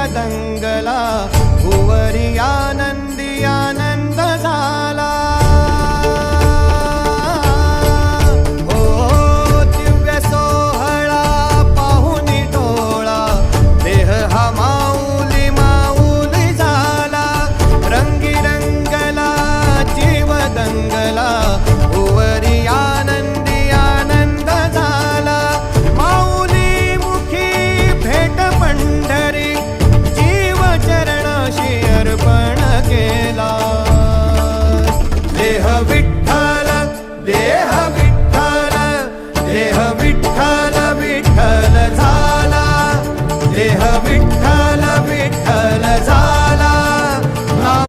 वदङ्गला भुवरिया देह में